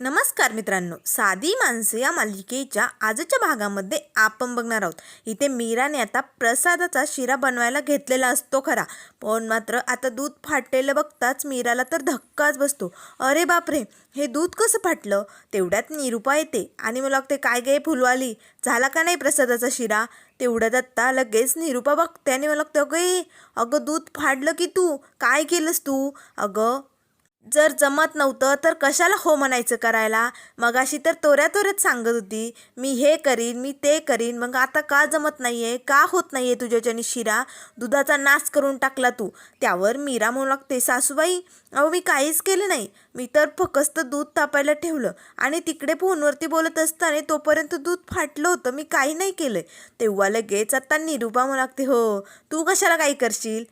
नमस्कार मित्रांनो साधी माणसं या मालिकेच्या आजच्या भागामध्ये आपण बघणार आहोत. इथे मीराने आता प्रसादाचा शिरा बनवायला घेतलेला असतो खरा. पण मात्र आता दूध फाटलेलं बघताच मीराला तर धक्काच बसतो. अरे बापरे हे दूध कसं फाटलं? तेवढ्यात निरुपा येते आणि मला वाटते काय गे फुलवाली? झाला का नाही प्रसादाचा शिरा? तेवढ्यात आत्ता लगेच निरुपा बघते आणि मला लागतं अगं अगं दूध फाडलं की तू? काय केलंस तू? अगं जर जमत नव्हतं तर कशाला हो म्हणायचं करायला? मगाशी तर तोऱ्या तोऱ्यात सांगत होती मी हे करीन मी ते करीन मग आता का जमत नाही आहे का होत नाही आहे तुझ्याच्याने शिरा? दुधाचा नाश करून टाकला तू. त्यावर मीरा म्हणू लागते सासूबाई अहो मी काहीच केलं नाही. मी तर फकस्त दूध तापायला ठेवलं आणि तिकडे फोनवरती बोलत असताना तोपर्यंत दूध फाटलं होतं. मी काही नाही केलं तेव्हा लगेच आता निरुपा म्हणू लागते हो तू कशाला काही करशील?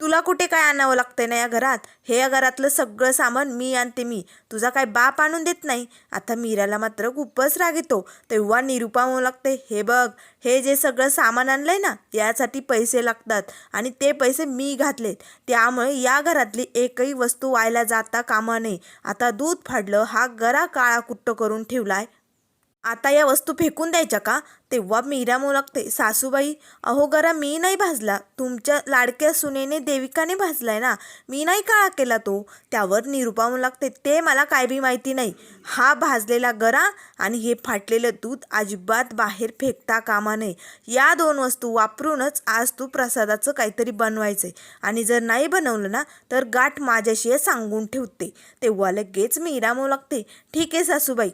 तुला कुठे काय आणावं लागतंय ना या घरात? हे या घरातलं सगळं सामान मी आणते मी. तुझा काय बाप आणून देत नाही? आता मीराला मात्र खूपच राग येतो. तेव्हा निरुपा म्हणू लागते हे बघ हे जे सगळं सामान आणलंय ना यासाठी पैसे लागतात आणि ते पैसे मी घातलेत. त्यामुळे या घरातली एकही वस्तू व्हायला जाता कामा नये. आता दूध फाडलं हा गरा काळा कुट्ट करून ठेवलाय. आता या वस्तू फेकून द्यायच्या का? तेव्हा मीरा म्हणू लागते सासूबाई अहो गरा मी नाही भाजला. तुमच्या लाडक्या सुनेने देविकाने भाजलाय ना? मी नाही काळा केला तो. त्यावर निरुपा म्हणू लागते ते मला काय बी माहिती नाही. हा भाजलेला गरा आणि हे फाटलेलं दूध अजिबात बाहेर फेकता कामा नये. या दोन वस्तू वापरूनच आज तू प्रसादाचं काहीतरी बनवायचंय. आणि जर नाही बनवलं ना तर गाठ माझ्याशी सांगून ठेवते. तेव्हा लगेच मीरा म्हणू लागते ठीक आहे सासूबाई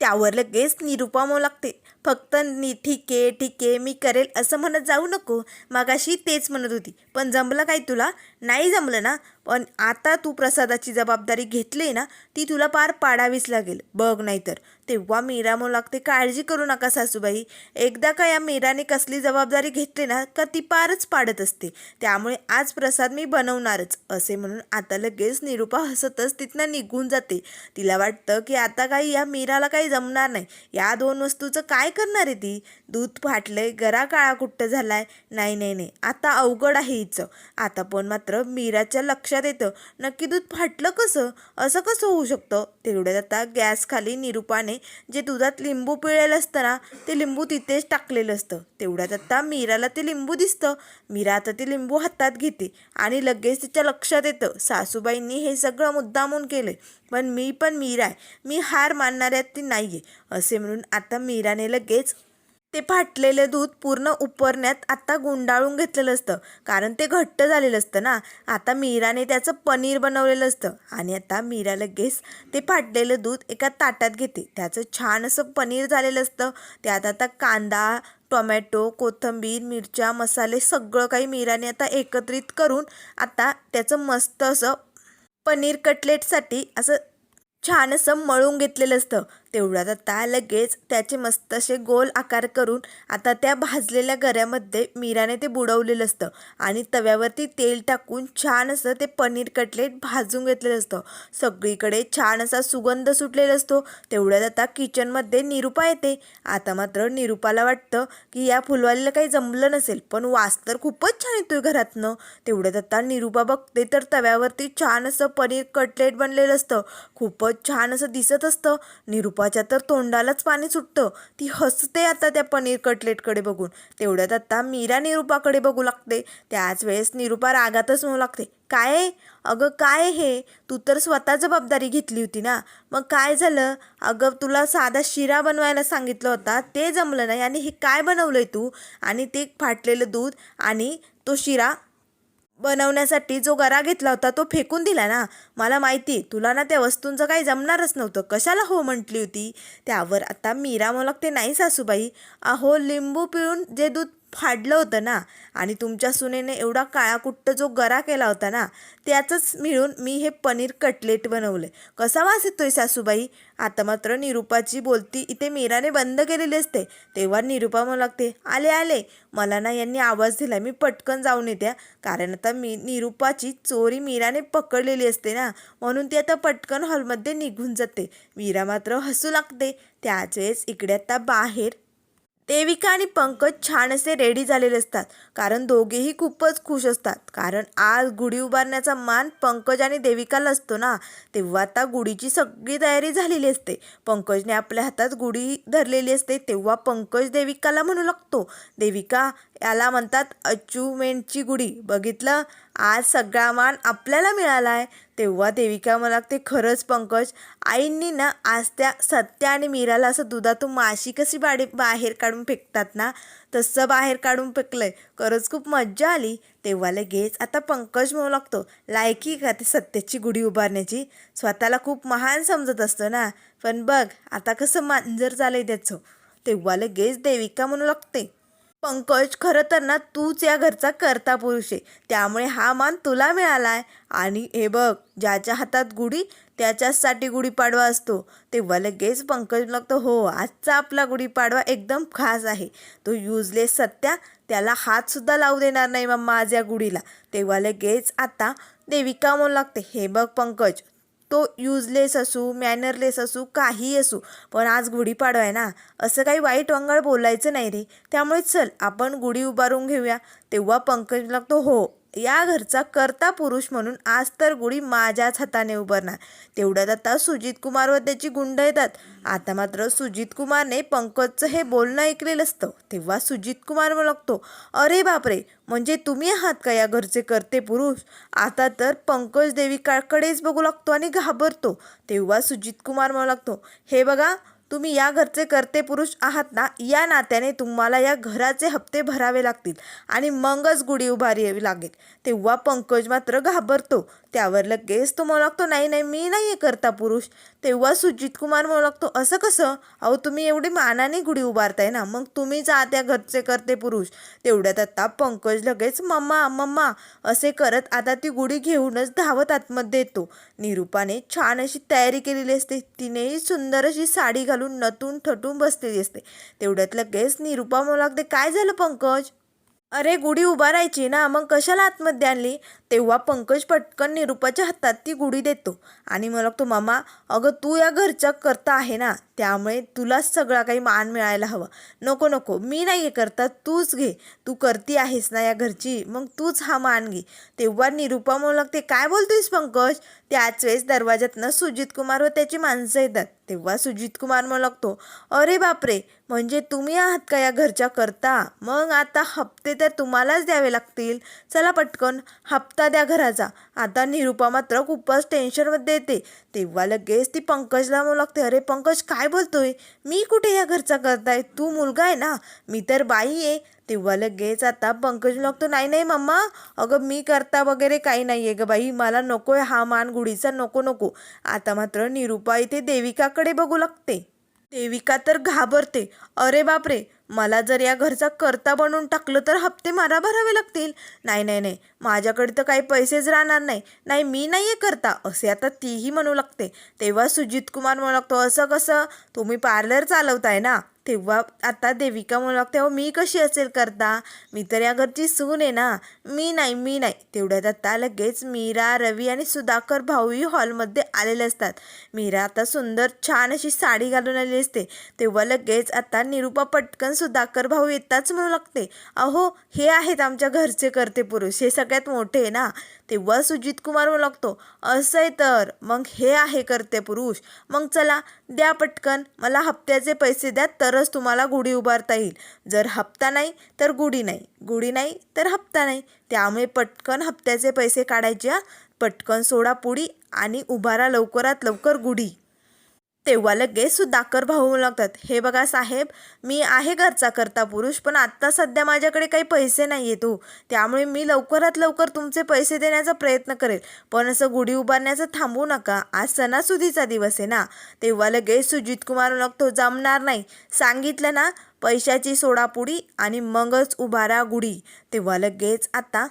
त्यावर लगेच निरुपा लागते. फक्त नी ठीक आहे ठीक आहे मी करेल असं म्हणत जाऊ नको. मागाशी तेच म्हणत होती. पण जमलं काय तुला? नाही जमलं ना? पण आता तू प्रसादाची जबाबदारी घेतली ना ती तुला पार पाडावीच लागेल. बघ नाहीतर. तेव्हा मीरा म्हणू लागते काळजी करू नका सासूबाई. एकदा का या मीराने कसली जबाबदारी घेतली ना का ती पारच पाडत असते. त्यामुळे आज प्रसाद मी बनवणारच असे म्हणून आता लगेच निरुपा हसतच तिथनं निघून जाते. तिला वाटतं की आता काही या मीराला काही जमणार नाही. या दोन वस्तूचं काय करणार आहे ती? दूध फाटलंय गरा काळा कुट्ट झालाय. नाही नाही नाही आता अवघड आहे हिचं. आता पण मात्र मीराच्या लक्षात येतं नक्की दूध फाटलं कसं? असं कसं होऊ शकतं? तेवढ्यात आता गॅसखाली खाली जे दुधात लिंबू पिळलेलं असतं ना ते लिंबू तिथेच टाकलेलं असतं. तेवढ्यात आता मीराला ते लिंबू दिसतं. मीरा आता ते लिंबू हातात घेते आणि लगेच तिच्या लक्षात येतं. सासूबाईंनी हे सगळं मुद्दामून केलंय. पण मी पण मीरा आहे. मी हार मानणाऱ्यात ती नाही आहे असे म्हणून आता मीराने लगेच ते फाटलेलं दूध पूर्ण उपरण्यात आता गुंडाळून घेतलेलं असतं. कारण ते घट्ट झालेलं असतं ना. आता मीराने त्याचं पनीर बनवलेलं असतं. आणि आता मीरा लगेच ते फाटलेलं दूध एका ताटात घेते. त्याचं छान असं पनीर झालेलं असतं. त्यात आता कांदा टोमॅटो कोथिंबीर मिरच्या मसाले सगळं काही मीराने आता एकत्रित करून आता त्याचं मस्त असं पनीर कटलेटसाठी असं छान असं मळून घेतलेलं असतं. तेवढ्यात आता लगेच त्याचे मस्त असे गोल आकार करून आता त्या भाजलेल्या गऱ्यामध्ये मीराने ते बुडवलेलं असतं. आणि तव्यावरती तेल टाकून छान असं ते पनीर कटलेट भाजून घेतलेलं असतं. सगळीकडे छान असा सुगंध सुटलेला असतो. तेवढ्यात आता किचनमध्ये निरुपा येते. आता मात्र निरुपाला वाटतं की या फुलवालीला काही जमलं नसेल पण वास तर खूपच छान येतोय घरातनं. तेवढ्यात आता निरुपा बघते तर तव्यावरती छान असं पनीर कटलेट बनलेलं असतं. खूपच छान असं दिसत असतं. रूपाच्या तर तोंडालाच पाणी सुटतं. ती हसते आता त्या पनीर कटलेटकडे बघून. तेवढ्यात आता मीरा निरूपाकडे बघू लागते. त्याच वेळेस निरुपा रागातच म्हणू लागते. काय अगं काय हे? तू तर स्वतः जबाबदारी घेतली होती ना? मग काय झालं? अगं तुला साधा शिरा बनवायला सांगितलं होता. ते जमलं नाही. आणि हे काय बनवलंय तू? आणि ते फाटलेलं दूध आणि तो शिरा बनवण्यासाठी जो गरा घेतला होता तो फेकून दिला ना? मला माहिती तुला ना त्या वस्तूंचं काही जमणारच नव्हतं. कशाला हो म्हटली होती? त्यावर आता मीरा म्हणू ते नाही सासूबाई. अहो लिंबू पिळून जे दूध फाडलं होतं ना आणि तुमच्या सुनेने एवढा काळाकुट्ट जो गरा केला होता ना त्याचंच मिळून मी हे पनीर कटलेट बनवले. कसा वास येतोय सासूबाई? आता मात्र निरुपाची बोलती इथे मीराने बंद केलेली असते. तेव्हा निरुपा म्हणू लागते आले आले. मला ना यांनी आवाज दिला मी पटकन जाऊन येत्या कारण आता मी निरुपाची चोरी मीराने पकडलेली असते ना म्हणून ती आता पटकन हॉलमध्ये निघून जाते. वीरा मात्र हसू लागते. त्याच वेळेस इकडे आता बाहेर देविका आणि पंकज छान असे रेडी झालेले असतात. कारण दोघेही खूपच खुश असतात. कारण आज गुढी उभारण्याचा मान पंकज आणि देविकाला असतो ना तेव्हा आता गुढीची सगळी तयारी झालेली असते. पंकजने आपल्या हातात गुढी धरलेली असते तेव्हा पंकज देविकाला म्हणू लागतो देविका याला म्हणतात अचीवमेंटची गुढी. बघितलं? आज सगळा मान आपल्याला मिळाला आहे. तेव्हा देविका मला लागते खरंच पंकज आईंनी ना आज त्या सत्या आणि मीराला असं दुधातून माशी कशी बाडी बाहेर काढून फेकतात ना? तसं बाहेर काढून फेकलंय. खरंच खूप मज्जा आली. तेव्हा लगेच आता पंकज म्हणू लागतो लायकी का ते सत्याची गुढी उभारण्याची? स्वतःला खूप महान समजत असतं ना? पण बघ आता कसं मांजर झालंय त्याचं. तेव्हा लगेच देविका म्हणू लागते पंकज खरं तर ना तूच या घरचा करता पुरुष आहे. त्यामुळे हा मान तुला मिळाला आहे आणि हे बघ ज्याच्या हातात गुढी त्याच्याचसाठी गुढीपाडवा असतो. तेव्हा लगेच पंकज लागतो हो आजचा आपला गुढीपाडवा एकदम खास आहे. तो युजलेस सत्या त्याला हातसुद्धा लावू देणार नाही मग माझ्या गुढीला. तेव्हा लगेच आता देविका म्हणू लागते हे बघ पंकज तो युजलेस असू मॅनरलेस असू काही असू पण आज गुढीपाडवा आहे ना असं काही वाईट वंगळ बोलायचं नाही रे. त्यामुळे चल आपण गुढी उभारून घेऊया. तेव्हा पंकज लागतो हो या घरचा कर्ता पुरुष म्हणून आज तर गुढी माझ्याच हाताने उभारणार. तेवढ्यात आता सुजित कुमार व त्याची गुंड येतात. आता मात्र सुजित कुमारने पंकजचं हे बोलणं ऐकलेलं असतं. तेव्हा सुजित कुमार लागतो अरे बापरे! म्हणजे तुम्ही आहात का या घरचे करते पुरुष? आता तर पंकज देविकाकडेच बघू लागतो आणि घाबरतो. तेव्हा सुजित कुमार म्हणू लागतो हे बघा तुम्ही या घरचे करते पुरुष आहात ना या नात्याने तुम्हाला या घराचे हप्ते भरावे लागतील आणि मगच गुढी उभारी यावी लागेल. तेव्हा पंकज मात्र घाबरतो. त्यावर लगेच तो म्हणू लागतो नाही नाही मी नाही आहे करता पुरुष. तेव्हा सुजित कुमार म्हणू लागतो असं कसं? अहो तुम्ही एवढी मानाने गुढी उभारताय ना मग तुम्ही जा त्या घरचे करते पुरुष. तेवढ्यात आता पंकज लगेच मम्मा मम्मा असे करत आता ती गुढी घेऊनच धावत आतमध्ये येतो. निरूपाने छान अशी तयारी केलेली असते. तिनेही सुंदर अशी साडी घालून नटून ठटून बसलेली असते. तेवढ्यात लगेच निरूपा म्हणू लागते काय झालं पंकज? अरे गुढी उभारायची ना मग कशाला आतमध्ये आणली? तेव्हा पंकज पटकन निरूपाच्या हातात ती गुढी देतो. आणि मला तो मामा अगं तू या घरच्या करता आहे ना त्यामुळे तुलाच सगळा काही मान मिळायला हवा. नको नको मी नाही आहे करता तूच घे. तू करती आहेस ना या घरची मग तूच हा मान घे. तेव्हा निरूपा म्हणू लागते काय बोलतोयस पंकज? त्याच वेळेस दरवाज्यातनं सुजित कुमार व त्याची माणसं येतात. तेव्हा सुजित कुमार म्हणू लागतो अरे बापरे म्हणजे तुम्ही आहात का या घरच्या करता? मग आता हप्ते तर तुम्हालाच द्यावे लागतील. चला पटकन हप्ते द्या घराचा. आता निरूपा मात्र खूपच टेन्शनमध्ये येते. तेव्हा लगेच ती पंकजला म्हणू लागते अरे पंकज काय बोलतोय? मी कुठे या घरचा करताय? तू मुलगा आहे ना? मी तर बाई आहे. तेव्हा लगेच आता पंकज लागतो नाही नाही मम्मा. अगं मी करता वगैरे काही नाही आहे गं बाई. मला नको आहे हा मान गुढीचा नको नको. आता मात्र निरूपा इथे देविकाकडे बघू लागते. देविका तर घाबरते. अरे बापरे! मला जर या घरचा करता बनवून टाकलं तर हप्ते मला भरावे लागतील. नाही नाही नाही. माझ्याकडे तर काही पैसेच राहणार नाही. नाही मी नाही आहे करता असे आता तीही म्हणू लागते. तेव्हा सुजित कुमार म्हणू लागतो असं कसं? तुम्ही पार्लर चालवताय ना? तेव्हा आता देविका म्हणू लागते हो मी कशी असेल करता? मी तर या घरची सून आहे ना. मी नाही मी नाही. तेवढ्यात आता लगेच मीरा रवी आणि सुधाकर भाऊही हॉलमध्ये आलेले असतात. मीरा आता सुंदर छान अशी साडी घालून आलेली असते. तेव्हा लगेच आता निरूपा पटकन सुद्धा अक्करभाऊ येताच म्हणू लागते अहो हे आहेत आमच्या घरचे करते पुरुष हे सगळ्यात मोठे आहे ना. तेव्हा सुजित कुमार म्हणू लागतो असं आहे तर मग हे आहे करते पुरुष मग चला द्या पटकन मला हप्त्याचे पैसे द्या तरच तुम्हाला गुढी उभारता येईल. जर हप्ता नाही तर गुढी नाही गुढी नाही तर हप्ता नाही. त्यामुळे पटकन हप्त्याचे पैसे काढायचे पटकन सोडा पुडी आणि उभारा लवकरात लवकर गुढी. तेव्हा लगेच सुधाकर भाऊ लागतात हे बघा साहेब मी आहे घरचा करता पुरुष पण आत्ता सध्या माझ्याकडे काही पैसे नाही आहेत त्यामुळे मी लवकरात लवकर तुमचे पैसे देण्याचा प्रयत्न करेल. पण असं गुढी उभारण्याचं थांबू नका. आज सणासुदीचा दिवस आहे ना तेव्हा लगेच सुजित कुमार लागतो जमणार नाही. सांगितलं ना पैशाची सोडापुडी आणि मगच उभारा गुढी तेव्हा लगेच आता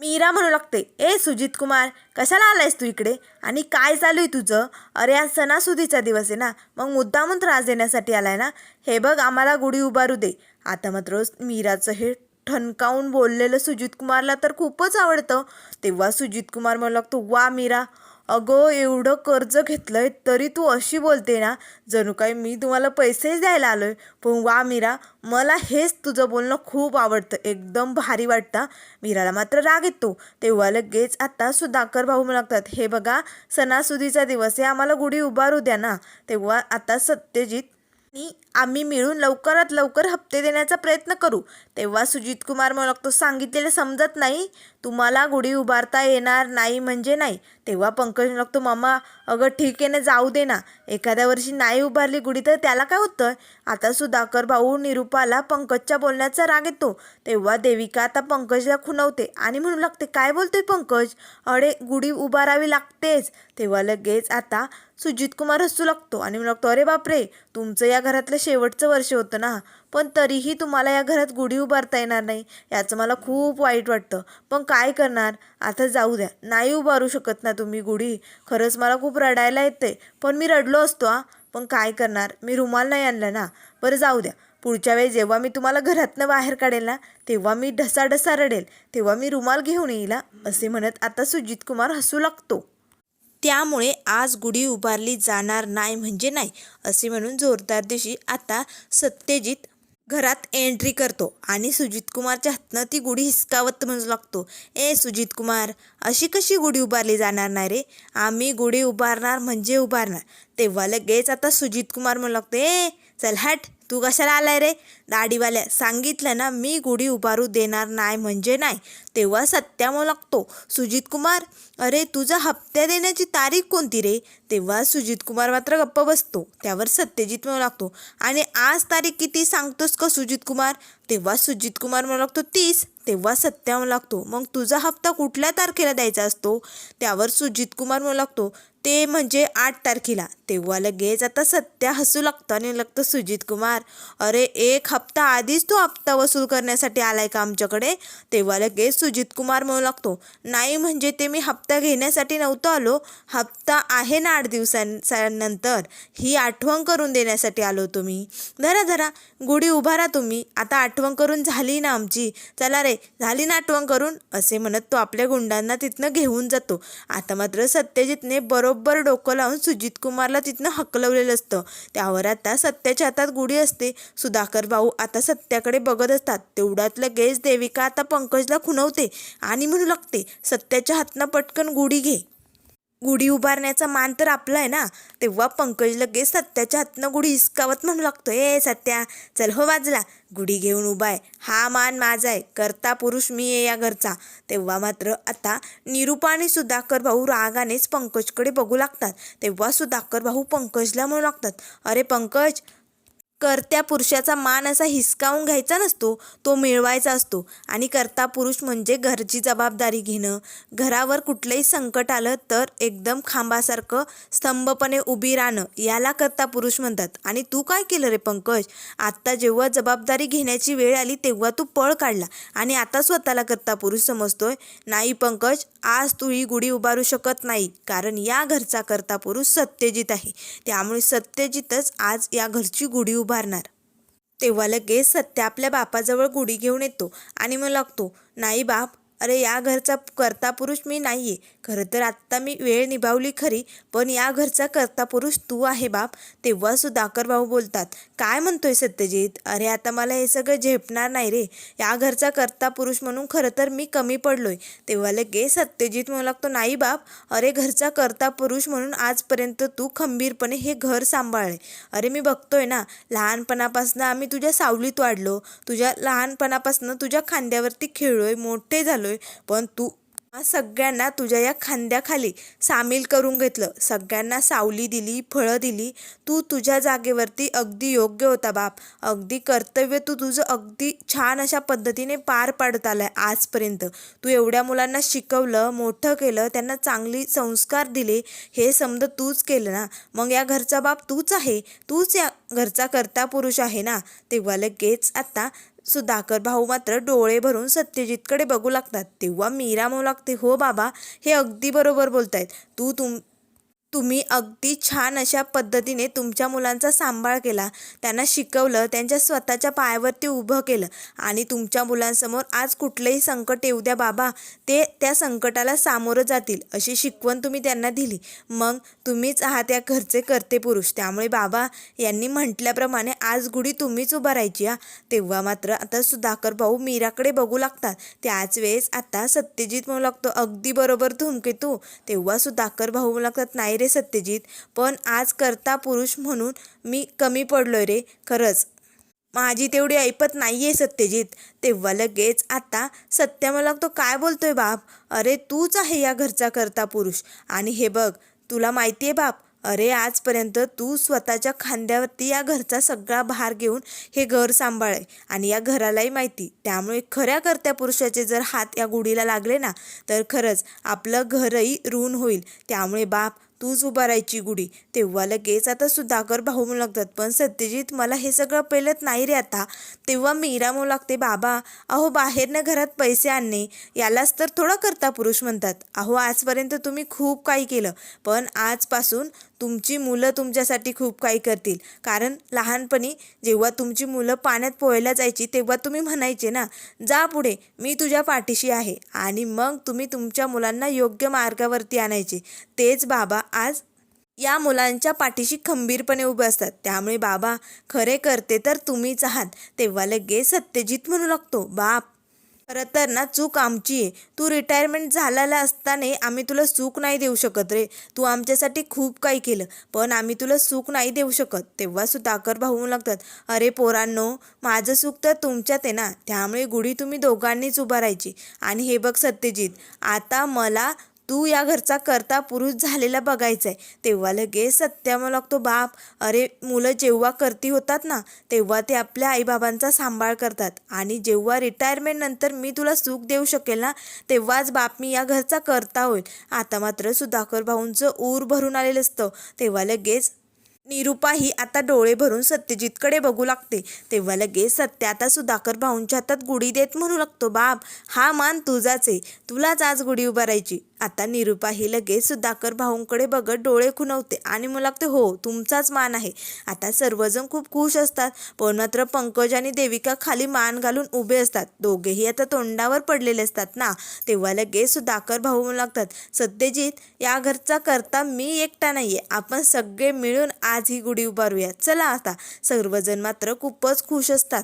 मीरा म्हणू लागते ए सुजित कुमार कशाला आलायस तू इकडे? आणि काय चालू आहे तुझं? अरे आज सणासुदीचा दिवस आहे ना मग मुद्दामून त्रास देण्यासाठी आलाय ना? हे बघ आम्हाला गुढी उभारू दे. आता मात्र मीराचं हे ठणकावून बोललेलं सुजित कुमारला तर खूपच आवडतं. तेव्हा सुजित कुमार म्हणू लागतो वा मीरा अगं एवढं कर्ज घेतलंय तरी तू अशी बोलते ना जणू काही मी तुम्हाला पैसेच द्यायला आलो आहे पण वा मीरा मला हेच तुझं बोलणं खूप आवडतं एकदम भारी वाटतं मीराला मात्र राग येतो. तेव्हा लगेच आता सुधाकर भाऊ लागतात हे बघा सणासुदीचा दिवस आहे आम्हाला गुढी उभारू द्या ना. तेव्हा आता सत्यजित आणि आम्ही मिळून लवकरात लवकर हप्ते देण्याचा प्रयत्न करू. तेव्हा सुजित कुमार मला तो सांगितलेलं समजत नाही. तुम्हाला गुढी उभारता येणार नाही म्हणजे नाही. तेव्हा पंकज लागतो मामा अगं ठीक आहे ना जाऊ दे ना. एखाद्या वर्षी नाही उभारली गुढी तर त्याला काय होतं? आता सुधाकर भाऊ निरुपाला पंकजच्या बोलण्याचा राग येतो. तेव्हा देविका आता पंकजला खुणवते आणि म्हणू लागते काय बोलतोय पंकज? अरे गुढी उभारावी लागतेच. तेव्हा लगेच आता सुजित कुमार हसू लागतो आणि म्हणू लागतो अरे बापरे तुमचं या घरातलं शेवटचं वर्ष होतं ना. पण तरीही तुम्हाला या घरात गुढी उभारता येणार नाही. याचं मला खूप वाईट वाटतं. पण काय करणार? आता जाऊ द्या. नाही उभारू शकत ना तुम्ही गुढी. खरंच मला खूप रडायला येते पण मी रडलो असतो हा. पण काय करणार? मी रुमाल नाही आणला ना. बरं जाऊ द्या. पुढच्या वेळी जेव्हा मी तुम्हाला घरातनं बाहेर काढेल ना तेव्हा मी ढसाढसा रडेल. तेव्हा मी रुमाल घेऊन येईल असे म्हणत आता सुजित कुमार हसू लागतो. त्यामुळे आज गुढी उभारली जाणार नाही म्हणजे नाही असे म्हणून जोरदार दिवशी आता सत्यजित घरात एंट्री करतो आणि सुजित कुमारच्या हातनं ती गुढी हिसकावत म्हणू लागतो. ए सुजित कुमार अशी कशी गुढी उभारली जाणार नाही रे? आम्ही गुढी उभारणार म्हणजे उभारणार. तेव्हा लगेच आता सुजित कुमार म्हणू लागतो ए चल हट. तू कशाला आलाय रे? दाढीवाल्या सांगितलं ना मी गुढी उभारू देणार नाही म्हणजे नाही. तेव्हा सत्यामो लागतो. सुजित कुमार अरे तुझा हप्त्या देण्याची तारीख कोणती रे? तेव्हा सुजित कुमार मात्र गप्प बसतो. त्यावर सत्यजित म्हणू लागतो. आणि आज तारीख किती सांगतोस का सुजित कुमार? तेव्हा सुजित कुमार म्हणू लागतो तीस. तेव्हा सत्या लागतो मग तुझा हप्ता कुठल्या तारखेला द्यायचा असतो? त्यावर सुजित कुमार म्हणू लागतो ते म्हणजे आठ तारखेला. तेव्हा लगेच आता सत्या हसू लागतं आणि लागतं सुजित कुमार. अरे एक हप्ता आधीच तो हप्ता वसूल करण्यासाठी आलाय का आमच्याकडे? तेव्हा लगेच सुजित कुमार म्हणू लागतो नाही म्हणजे ते मी हप्ता घेण्यासाठी नव्हतो आलो. हप्ता आहे ना आठ दिवसांनंतर. ही आठवण करून देण्यासाठी आलो तुम्ही. धरा धरा. गुढी उभारा तुम्ही. आता आठवण करून झाली ना आमची. चला रे झाली ना आठवण करून असे म्हणत तो आपल्या गुंडांना तिथनं घेऊन जातो. आता मात्र सत्यजितने बरोबर डोकं लावून सुजित कुमारला तिथनं हकलवलेलं असतं. त्यावर आता सत्याच्या हातात गुढी असते. सुधाकर भाऊ आता सत्याकडे बघत असतात. तेवढ्यात लगेच देविका आता पंकजला खुणवते आणि म्हणू लागते सत्याच्या हातनं पटकन गुढी घे. गुढी उभारण्याचा मान तर आपला आहे ना. तेव्हा पंकज लगेच सत्याच्या हातनं गुढी हिसकावत म्हणू लागतो ए सत्या चल हो वाजला. गुढी घेऊन उभा आहे. हा मान माझा आहे. करता पुरुष मी आहे या घरचा. तेव्हा मात्र आता निरूपा आणि सुधाकर भाऊ रागानेच पंकजकडे बघू लागतात. तेव्हा सुधाकर भाऊ पंकजला म्हणू लागतात अरे पंकज कर्त्या पुरुषाचा मान असा हिसकावून घ्यायचा नसतो तो मिळवायचा असतो. आणि कर्ता पुरुष म्हणजे घरची जबाबदारी घेणं. घरावर कुठलंही संकट आलं तर एकदम खांबासारखं स्तंभपणे उभी राहणं याला कर्ता पुरुष म्हणतात. आणि तू काय केलं रे पंकज? आत्ता जेव्हा जबाबदारी घेण्याची वेळ आली तेव्हा तू पळ काढला. आणि आता स्वतःला कर्ता पुरुष समजतोय? नाही पंकज आज तू ही गुढी उभारू शकत नाही. कारण या घरचा कर्ता पुरुष सत्यजित आहे. त्यामुळे सत्यजितच आज या घरची गुढी उभारणार. तेव्हा लगेच सत्य आपल्या बापाजवळ गुढी घेऊन येतो आणि मग लागतो नाही बाप अरे या घरचा कर्ता पुरुष मी नाही आहे खरं तर आत्ता मी वेळ निभावली खरी पण या घरचा कर्ता पुरुष तू आहे बाप तेव्हा सुधाकर भाऊ बोलतात. काय म्हणतोय सत्यजित? अरे आता मला हे सगळं झेपणार नाही रे. या घरचा कर्ता पुरुष म्हणून खरं तर मी कमी पडलोय. तेव्हा लगे सत्यजित म्हणू लागतो नाही बाप अरे घरचा कर्ता पुरुष म्हणून आजपर्यंत तू खंबीरपणे हे घर सांभाळले अरे मी बघतोय ना लहानपणापासून आम्ही तुझ्या सावलीत वाढलो. तुझ्या लहानपणापासून तुझ्या खांद्यावरती खेळलोय मोठे झालोय पण तू सगळ्यांना तुझ्या या खांद्याखाली सामील करून घेतलं. सगळ्यांना सावली दिली फळं दिली. तू तुझ्या जागेवरती अगदी योग्य होता बाप. अगदी कर्तव्य तू तुझं अगदी छान अशा पद्धतीने पार पाडत आलाय आजपर्यंत. तू एवढ्या मुलांना शिकवलं मोठं केलं त्यांना चांगली संस्कार दिले हे समजा तूच केलं ना. मग या घरचा बाप तूच आहे. तूच या घरचा कर्ता पुरुष आहे ना. तेव्हा लगेच आता सुधाकर भाऊ मात्र डोळे भरून सत्यजितकडे बघू लागतात. तेव्हा मीरा म्हणू लागते हो बाबा हे अगदी बरोबर बोलतायत. तू तुम तुम्ही अगदी छान अशा पद्धतीने तुमच्या मुलांचा सांभाळ केला. त्यांना शिकवलं त्यांच्या स्वतःच्या पायावरती उभं केलं आणि तुमच्या मुलांसमोर आज कुठलंही संकट येऊ द्या बाबा ते त्या संकटाला सामोरं जातील अशी शिकवण तुम्ही त्यांना दिली. मग तुम्हीच आहात या घरचे करते पुरुष. त्यामुळे बाबा यांनी म्हटल्याप्रमाणे आज गुढी तुम्हीच उभा राहायची हा. तेव्हा मात्र आता सुधाकर भाऊ मीराकडे बघू लागतात. त्याच वेळेस आता सत्यजित म्हणू लागतो अगदी बरोबर धूमकेतू. तेव्हा सुधाकर भाऊ म्हणू लागतात नाही रे सत्यजित पण आज करता पुरुष म्हणून मी कमी पडलोय रे खरंच. माझी तेवढी ऐपत नाही आहे सत्यजित. तेव्हा लगेच आता सत्य मला तो काय बोलतोय बाप? अरे तूच आहे या घरचा करता पुरुष. आणि हे बघ तुला माहिती आहे बाप? अरे आजपर्यंत तू स्वतःच्या खांद्यावरती या घरचा सगळा भार घेऊन हे घर सांभाळ आणि या घरालाही माहिती. त्यामुळे खऱ्या करत्या पुरुषाचे जर हात या गुढीला लागले ना तर खरंच आपलं घरही ऋण होईल. त्यामुळे बाप तूच उभा राहायची गुढी. तेव्हा लगेच आता सुधाकर भाऊ म्हणू लागतात पण सत्यजित मला हे सगळं पेलत नाही रे आता. तेव्हा मीरा म्हणू लागते बाबा अहो बाहेरनं घरात पैसे आणणे यालाच तर थोडं करता पुरुष म्हणतात. अहो आजपर्यंत तुम्ही खूप काही केलं पण आजपासून तुमची मुलं तुमच्यासाठी खूप काही करतील. कारण लहानपणी जेव्हा तुमची मुलं पाण्यात पोहायला जायची तेव्हा तुम्ही म्हणायचे ना जा पुढे मी तुझ्या पाठीशी आहे. आणि मग तुम्ही तुमच्या मुलांना योग्य मार्गावरती आणायचे. तेच बाबा आज या मुलांच्या पाठीशी खंबीरपणे उभे असतात. त्यामुळे बाबा खरे करते तर तुम्हीच आहात. तेव्हा लगेच सत्यजित म्हणू लागतो बाप खरं तर ना चूक आमची आहे. तू रिटायरमेंट झालेला असताना आम्ही तुला सुख नाही देऊ शकत रे. तू आमच्यासाठी खूप काही केलं पण आम्ही तुला सुख नाही देऊ शकत. तेव्हा सुधाकर भाऊ लागतात अरे पोरांनो माझं चूक तर तुमच्यात आहे ना. त्यामुळे गुढी तुम्ही दोघांनीच उभा राहायची आणि हे बघ सत्यजित आता मला तू या घरचा करता पुरुष झालेला बघायचा आहे तेव्हा लगेच सत्यामा लागतो बाप. अरे मुलं जेव्हा करती होतात ना तेव्हा ते आपल्या आईबाबांचा सांभाळ करतात. आणि जेव्हा रिटायरमेंट नंतर मी तुला सुख देऊ शकेल ना तेव्हाच बाप मी या घरचा करता होईल. आता मात्र सुधाकर भाऊंचं ऊर भरून आलेलं असतं. तेव्हा लगेच निरुपा ही आता डोळे भरून सत्यजितकडे बघू लागते. तेव्हा लगेच सत्य आता सुधाकर भाऊंच्या हातात गुढी देत म्हणू लागतो बाप हा मान तुझाच आहे. तुलाच आज गुढी उभारायची. आता निरुपा ही लगेच सुधाकर भाऊंकडे बघत डोळे खुणवते आणि मला लागते हो तुमचाच मान आहे. आता सर्वजण खूप खुश असतात पण मात्र पंकज आणि देविका खाली मान घालून उभे असतात. दोघेही आता तोंडावर पडलेले असतात ना तेव्हा लगेच सुधाकर भाऊ म्हणू लागतात सत्यजित या घरचा करता मी एकटा नाहीये. आपण सगळे मिळून आज ही गुढी उभारूया. चला आता. सर्वजण मात्र खूपच खुश असतात.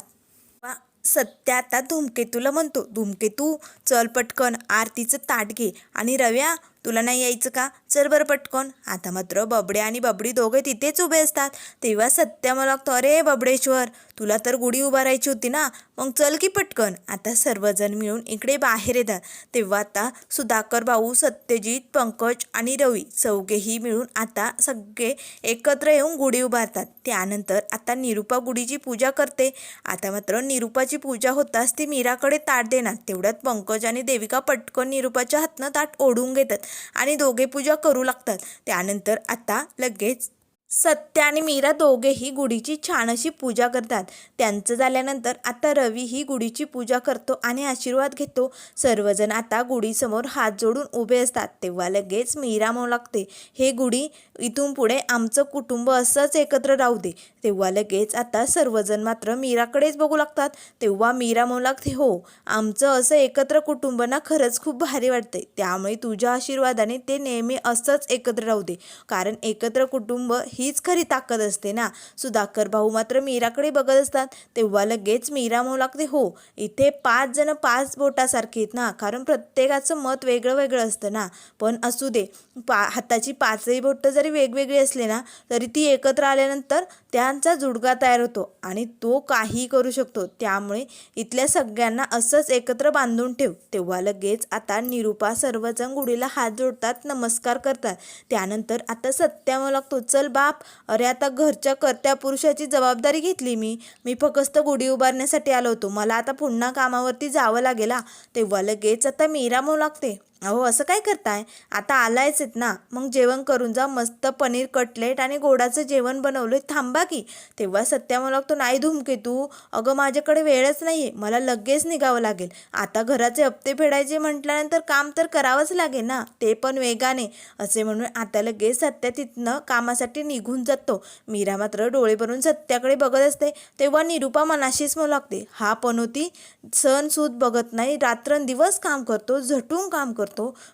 सत्य आता धूमकेतूला म्हणतो. धूमकेतू चल पटकन आरतीचं ताट घे. आणि रव्या तुला नाही यायचं का? चल बरं पटकन. आता मात्र बबडे आणि बबडी दोघे तिथेच उभे असतात. तेव्हा सत्य मला लागतो अरे बबडेश्वर तुला तर गुढी उभारायची होती ना? मग चल की पटकन. आता सर्वजण मिळून इकडे बाहेर येतात. तेव्हा आता सुधाकर भाऊ सत्यजित पंकज आणि रवी चौघेही मिळून आता सगळे एकत्र येऊन गुढी उभारतात. त्यानंतर आता निरुपा गुढीची पूजा करते. आता मात्र निरुपाची पूजा होताच ती मीराकडे ताट देणार. तेवढ्यात पंकज आणि देविका पटकन निरुपाच्या हातनं ताट ओढून घेतात. आणि दोघे पूजा करू लागतात. त्यानंतर आता लगेच सत्य आणि मीरा दोघेही गुढीची छान अशी पूजा करतात. त्यांचं झाल्यानंतर आता रवी ही गुढीची पूजा करतो आणि आशीर्वाद घेतो. सर्वजण आता गुढीसमोर हात जोडून उभे असतात. तेव्हा लगेच मीरा म्हणू लागते हे गुढी इथून पुढे आमचं कुटुंब असंच एकत्र राहू दे. तेव्हा लगेच आता सर्वजण मात्र मीराकडेच बघू लागतात. तेव्हा मीरा म्हणू लागते हो आमचं असं एकत्र कुटुंब ना खरंच खूप भारी वाटते त्यामुळे तुझ्या आशीर्वादाने ते नेहमी असंच एकत्र राहू दे. कारण एकत्र कुटुंब हीच खरी ताकद असते ना. सुधाकर भाऊ मात्र मीराकडे बघत असतात. तेव्हा लगेच मीरा म्हणू लागते हो इथे पाच जण पाच बोटासारखे आहेत ना. कारण प्रत्येकाचं मत वेगळं वेगळं असतं ना. पण असू दे पा हाताची पाचही बोटं जरी वेगवेगळी असले ना तरी ती एकत्र आल्यानंतर त्यांचा जुडगा तयार होतो आणि तो काही करू शकतो. त्यामुळे इथल्या सगळ्यांना असंच एकत्र बांधून ठेव. तेव्हा लगेच आता निरुपा सर्वजण गुढीला हात जोडतात नमस्कार करतात. त्यानंतर आता सत्या लागतो चल बा बाप अरे आता घरच्या करत्या पुरुषाची जबाबदारी घेतली मी. मी फक्त गुढी उभारण्यासाठी आलो होतो. मला आता पुन्हा कामावरती जावं लागेल तेव्हा लगेच आता मीरा म्हणू लागते. अहो असं काय करताय? आता आलायच आहेत ना. मग जेवण करून जा मस्त पनीर कटलेट आणि गोडाचं जेवण बनवलं थांबा की. तेव्हा सत्या मला लागतो नाही धुमके तू. अगं माझ्याकडे वेळच नाही आहे मला लगेच निघावं लागेल. आता घराचे हप्ते फेडायचे म्हटल्यानंतर काम तर करावंच लागेल ना. ते पण वेगाने. असे म्हणून आता लगेच सत्या तिथनं कामासाठी निघून जातो. मीरा मात्र डोळे भरून सत्याकडे बघत असते. तेव्हा निरुपा मनाशीच म्हणू लागते. हा पण होती सण बघत नाही. रात्रंदिवस काम करतो. झटून काम करतो.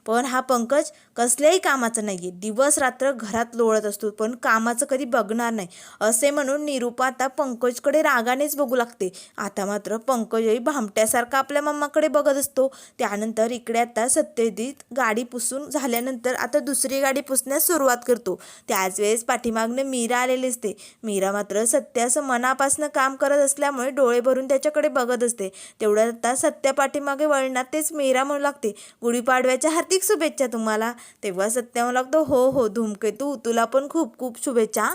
पण हा पंकज कसल्याही कामाचा नाही आहे दिवस रात्र घरात लोळत असतो. पण कामाचं कधी बघणार नाही. असे म्हणून निरुपा आता पंकजकडे रागानेच बघू लागते. आता मात्र पंकजही भामट्यासारखा आपल्या मम्माकडे बघत असतो. त्यानंतर इकडे आता सत्यजित गाडी पुसून झाल्यानंतर आता दुसरी गाडी पुसण्यास सुरुवात करतो. त्याच वेळेस पाठीमागनं मीरा आलेली असते. मीरा मात्र सत्याचं असं मनापासनं काम करत असल्यामुळे डोळे भरून त्याच्याकडे बघत असते. तेवढ्यात आता सत्या पाठीमागे वळणार तेच मीरा म्हणू लागते. गुढीपाडव्याच्या हार्दिक शुभेच्छा तुम्हाला. तेव्हा सत्या लागतो हो हो धूमकेतू तुला पण खूप खूप शुभेच्छा.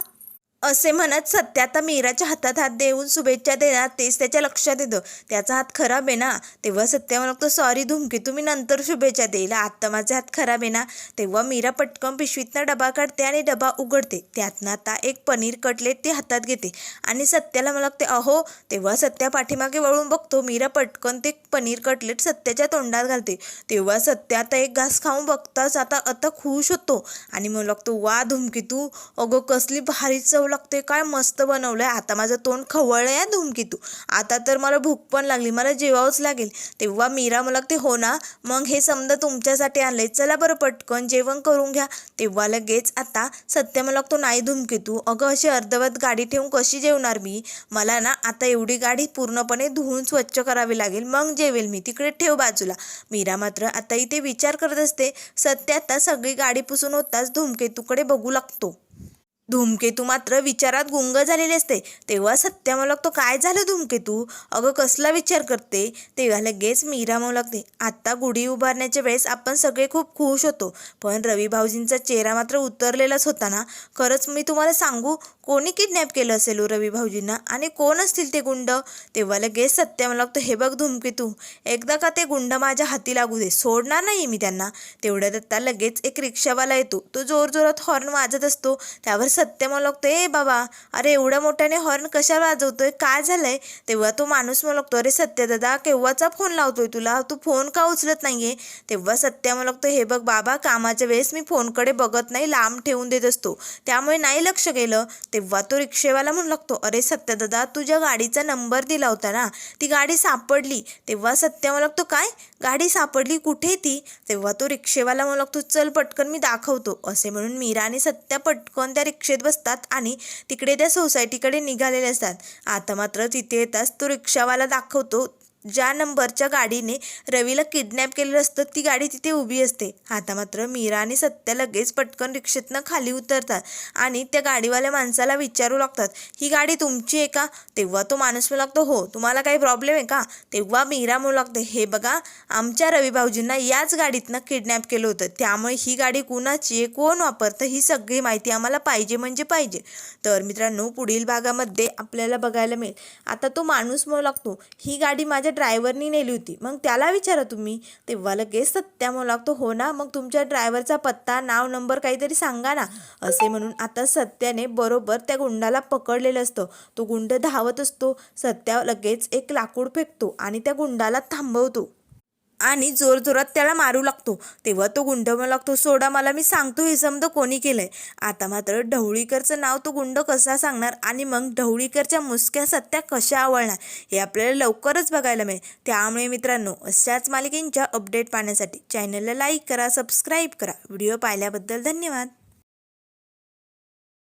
असे म्हणत सत्या आता मीराच्या हातात हात देऊन शुभेच्छा देणार तेच त्याच्या लक्षात येतं. त्याचा हात खराब आहे ना? तेव्हा सत्या म्हणू लागतो सॉरी धुमकी तुम्ही नंतर शुभेच्छा देईल. आत्ता माझा हात खराब आहे ना? तेव्हा मीरा पटकन पिशवीतनं डबा काढते आणि डबा उघडते. त्यातनं आता एक पनीर कटलेट ती हातात घेते. आणि सत्याला मला लागते अहो तेव्हा सत्या पाठीमागे वळून बघतो मीरा पटकन ते पनीर कटलेट सत्याच्या तोंडात घालते. तेव्हा सत्या आता एक घास खाऊन बघताच आता आता खुश होतो. आणि म्हणू लागतो वा धुमकी तू अगं कसली भारी चव लागते काय मस्त बनवलं आहे आता माझं तोंड खवळलं आहे धुमकीतू आता तर मला भूक पण लागली मला जेवावंच लागेल. तेव्हा मीरा मला ते हो ना मग हे समजा तुमच्यासाठी आणलंय चला बरं पटकन जेवण करून घ्या. तेव्हा लगेच आता सत्य मला लागतो नाही धुमकेतू अगं अशी अर्धवत गाडी ठेवून कशी जेवणार मी? मला ना आता एवढी गाडी पूर्णपणे धुवून स्वच्छ करावी लागेल मग जेवेल मी तिकडे ठेव बाजूला. मीरा मात्र आता इथे विचार करत असते सत्य आता सगळी गाडी पुसून होताच धूमकेतूकडे बघू लागतो. धूमकेतू मात्र विचारात गुंग झालेले असते. तेव्हा सत्या म्हणू लागतो काय झालं धूमकेतू? अगं कसला विचार करते? तेव्हा लगेच मीरा म्हणू लागते. आत्ता गुढी उभारण्याच्या वेळेस आपण सगळे खूप खुश होतो. पण रवी भाऊजींचा चेहरा मात्र उतरलेलाच होता ना. खरंच मी तुम्हाला सांगू कोणी किडनॅप केलं असेल हो रवी भाऊजींना? आणि कोण असतील ते गुंड? तेव्हा लगेच सत्या म्हणू लागतो हे बघ धूमकेतू एकदा का ते गुंड माझ्या हाती लागू दे? सोडणार नाही मी त्यांना. तेवढ्यात आता लगेच एक रिक्षावाला येतो. तो जोरजोरात हॉर्न वाजत असतो. त्यावर सत्य म्हणू लागतो ए बाबा अरे एवढ्या मोठ्याने हॉर्न कशाला वाजवतोय? काय झालंय? तेव्हा तो माणूस म्हणू लागतो अरे सत्य दादा केव्हाचा फोन लावतोय तुला? तू फोन का उचलत नाहीये? तेव्हा सत्य म्हणू लागतो हे बघ बाबा कामाच्या वेळेस मी फोनकडे बघत नाही लांब ठेवून देत असतो. त्यामुळे नाही लक्ष गेलं. तेव्हा तो रिक्षेवाला म्हणू लागतो अरे सत्य दादा तुझ्या गाडीचा नंबर दिला होता ना? ती गाडी सापडली. तेव्हा सत्य म्हणू लागतो काय? गाडी सापडली? कुठे ती? तेव्हा तो रिक्षेवाला म्हणू लागतो चल पटकन मी दाखवतो. असे म्हणून मीरा आणि सत्या पटकन त्या रिक्षेत बसतात आणि तिकडे त्या सोसायटीकडे निघालेले असतात. आता मात्र तिथे येताच तो रिक्षावाला दाखवतो. ज्या नंबरच्या गाडीने रवीला किडनॅप केलेलं असतं ती गाडी तिथे उभी असते. आता मात्र मीरा आणि सत्या लगेच पटकन रिक्षेतनं खाली उतरतात आणि त्या गाडीवाल्या माणसाला विचारू लागतात ही गाडी तुमची आहे का? तेव्हा तो माणूस म्हणू लागतो हो तुम्हाला काही प्रॉब्लेम आहे का? तेव्हा मीरा म्हणू लागते हे बघा आमच्या रवी भाऊजींना याच गाडीतनं किडनॅप केलं होतं. त्यामुळे ही गाडी कुणाची आहे कोण वापरतं ही सगळी माहिती आम्हाला पाहिजे म्हणजे पाहिजे. तर मित्रांनो पुढील भागामध्ये आपल्याला बघायला मिळेल. आता तो माणूस म्हणू लागतो ही गाडी माझ्या ड्रायव्हरनी नेली होती. मग त्याला विचारा तुम्ही. तेव्हा लगेच सत्या म्हणू लागतो. हो ना मग तुमच्या ड्रायव्हरचा पत्ता नाव नंबर काहीतरी सांगा ना. असे म्हणून आता सत्याने बरोबर त्या गुंडाला पकडलेलं असतं. तो गुंड धावत असतो. सत्या लगेच एक लाकूड फेकतो आणि त्या गुंडाला थांबवतो. आणि जोरजोरात त्याला मारू लागतो. तेव्हा तो गुंड लागतो सोडा मला मी सांगतो हे समज कोणी केलंय. आता मात्र ढवळीकरचं नाव तो गुंड कसा सांगणार आणि मग ढवळीकरच्या मुसक्या सत्या कशा आवळणार हे आपल्याला लवकरच बघायला मिळेल. त्यामुळे मित्रांनो अशाच मालिकेंच्या अपडेट पाहण्यासाठी चॅनलला लाईक करा सबस्क्राईब करा. व्हिडिओ पाहिल्याबद्दल धन्यवाद.